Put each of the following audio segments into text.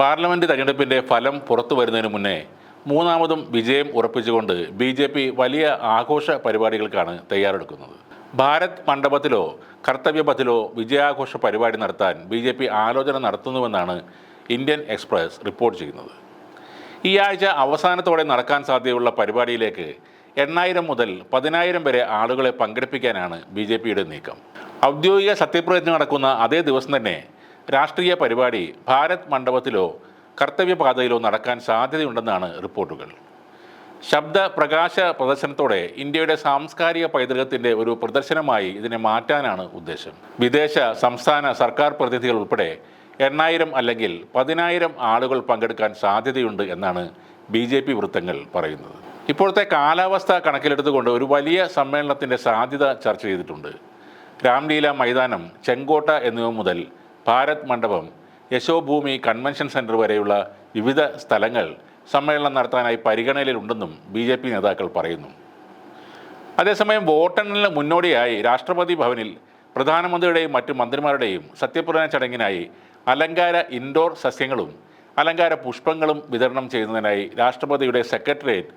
Parliament തെരഞ്ഞെടുപ്പിന്റെ ഫലം പുറത്തു വരുന്നതിന് മുന്നേ മൂന്നാമതും വിജയം ഉറപ്പിച്ചുകൊണ്ട് ബി ജെ പി വലിയ ആഘോഷ പരിപാടികൾക്കാണ് തയ്യാറെടുക്കുന്നത്. ഭാരത് മണ്ഡപത്തിലോ കർത്തവ്യപഥിലോ വിജയാഘോഷ പരിപാടി നടത്താൻ ബി ജെ പി ആലോചന നടത്തുന്നുവെന്നാണ് ഇന്ത്യൻ എക്സ്പ്രസ് റിപ്പോർട്ട് ചെയ്യുന്നത്. ഈ ആഴ്ച അവസാനത്തോടെ നടക്കാൻ സാധ്യതയുള്ള പരിപാടിയിലേക്ക് എണ്ണായിരം മുതൽ പതിനായിരം വരെ ആളുകളെ പങ്കെടുപ്പിക്കാനാണ് ബി ജെ പിയുടെ നീക്കം. ഔദ്യോഗിക സത്യപ്രതിജ്ഞ നടക്കുന്ന അതേ ദിവസം തന്നെ രാഷ്ട്രീയ പരിപാടി ഭാരത് മണ്ഡപത്തിലോ കർത്തവ്യപാതയിലോ നടക്കാൻ സാധ്യതയുണ്ടെന്നാണ് റിപ്പോർട്ടുകൾ. ശബ്ദ പ്രകാശ പ്രദർശനത്തോടെ ഇന്ത്യയുടെ സാംസ്കാരിക പൈതൃകത്തിന്റെ ഒരു പ്രദർശനമായി ഇതിനെ മാറ്റാനാണ് ഉദ്ദേശം. വിദേശ സംസ്ഥാന സർക്കാർ പ്രതിനിധികൾ ഉൾപ്പെടെ എണ്ണായിരം അല്ലെങ്കിൽ പതിനായിരം ആളുകൾ പങ്കെടുക്കാൻ സാധ്യതയുണ്ട് എന്നാണ് ബി ജെ പി വൃത്തങ്ങൾ പറയുന്നത്. ഇപ്പോഴത്തെ കാലാവസ്ഥ കണക്കിലെടുത്തുകൊണ്ട് ഒരു വലിയ സമ്മേളനത്തിന്റെ സാധ്യത ചർച്ച ചെയ്തിട്ടുണ്ട്. രാംലീല മൈതാനം ചെങ്കോട്ട എന്നിവ മുതൽ ഭാരത് മണ്ഡപം യശോഭൂമി കൺവെൻഷൻ സെന്റർ വരെയുള്ള വിവിധ സ്ഥലങ്ങൾ സമ്മേളനം നടത്താനായി പരിഗണനയിലുണ്ടെന്നും ബി ജെ പി നേതാക്കൾ പറയുന്നു. അതേസമയം വോട്ടെണ്ണലിന് മുന്നോടിയായി രാഷ്ട്രപതി ഭവനിൽ പ്രധാനമന്ത്രിയുടെയും മറ്റു മന്ത്രിമാരുടെയും സത്യപ്രതിജ്ഞ ചടങ്ങിനായി അലങ്കാര ഇൻഡോർ സസ്യങ്ങളും അലങ്കാര പുഷ്പങ്ങളും വിതരണം ചെയ്യുന്നതിനായി രാഷ്ട്രപതിയുടെ സെക്രട്ടേറിയറ്റ്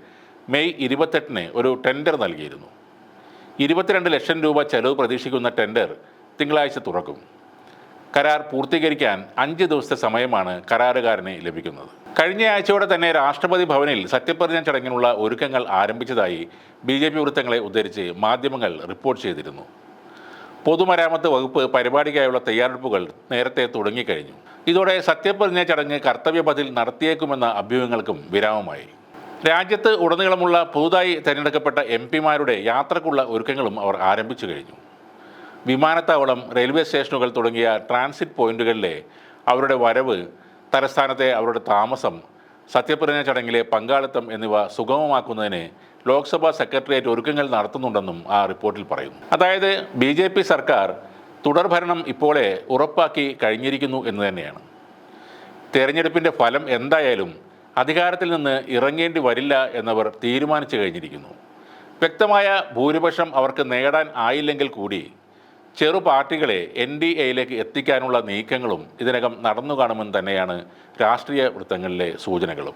മെയ് ഇരുപത്തെട്ടിന് ഒരു ടെൻഡർ നൽകിയിരുന്നു. ഇരുപത്തിരണ്ട് ലക്ഷം രൂപ ചെലവ് പ്രതീക്ഷിക്കുന്ന ടെൻഡർ തിങ്കളാഴ്ച തുറക്കും. കരാർ പൂർത്തീകരിക്കാൻ അഞ്ച് ദിവസത്തെ സമയമാണ് കരാറുകാരന് ലഭിക്കുന്നത്. കഴിഞ്ഞ ആഴ്ചയോടെ തന്നെ രാഷ്ട്രപതി ഭവനിൽ സത്യപ്രതിജ്ഞ ചടങ്ങിനുള്ള ഒരുക്കങ്ങൾ ആരംഭിച്ചതായി ബി ജെ പി വൃത്തങ്ങളെ ഉദ്ധരിച്ച് മാധ്യമങ്ങൾ റിപ്പോർട്ട് ചെയ്തിരുന്നു. പൊതുമരാമത്ത് വകുപ്പ് പരിപാടിക്കായുള്ള തയ്യാറെടുപ്പുകൾ നേരത്തെ തുടങ്ങിക്കഴിഞ്ഞു. ഇതോടെ സത്യപ്രതിജ്ഞ ചടങ്ങ് കർത്തവ്യപഥിൽ നടത്തിയേക്കുമെന്ന അഭ്യൂഹങ്ങൾക്കും വിരാമമായി. രാജ്യത്ത് ഉടനീളമുള്ള പുതുതായി തിരഞ്ഞെടുക്കപ്പെട്ട എം പിമാരുടെ യാത്രക്കുള്ള ഒരുക്കങ്ങളും അവർ ആരംഭിച്ചു കഴിഞ്ഞു. വിമാനത്താവളം റെയിൽവേ സ്റ്റേഷനുകൾ തുടങ്ങിയ ട്രാൻസിറ്റ് പോയിന്റുകളിലെ അവരുടെ വരവ് തലസ്ഥാനത്തെ അവരുടെ താമസം സത്യപ്രതിജ്ഞ ചടങ്ങിലെ പങ്കാളിത്തം എന്നിവ സുഗമമാക്കുന്നതിന് ലോക്സഭാ സെക്രട്ടേറിയറ്റ് ഒരുക്കങ്ങൾ നടത്തുന്നുണ്ടെന്നും ആ റിപ്പോർട്ടിൽ പറയുന്നു. അതായത് ബി ജെ പി സർക്കാർ തുടർഭരണം ഇപ്പോളെ ഉറപ്പാക്കി കഴിഞ്ഞിരിക്കുന്നു എന്ന് തന്നെയാണ്. തെരഞ്ഞെടുപ്പിന്റെ ഫലം എന്തായാലും അധികാരത്തിൽ നിന്ന് ഇറങ്ങേണ്ടി വരില്ല എന്നവർ തീരുമാനിച്ചു കഴിഞ്ഞിരിക്കുന്നു. വ്യക്തമായ ഭൂരിപക്ഷം അവർക്ക് നേടാൻ ആയില്ലെങ്കിൽ കൂടി ചെറു പാർട്ടികളെ എൻ ഡി എയിലേക്ക് എത്തിക്കാനുള്ള നീക്കങ്ങളും ഇതിനകം നടന്നു കാണുമെന്ന് തന്നെയാണ് രാഷ്ട്രീയ വൃത്തങ്ങളിലെ സൂചനകളും.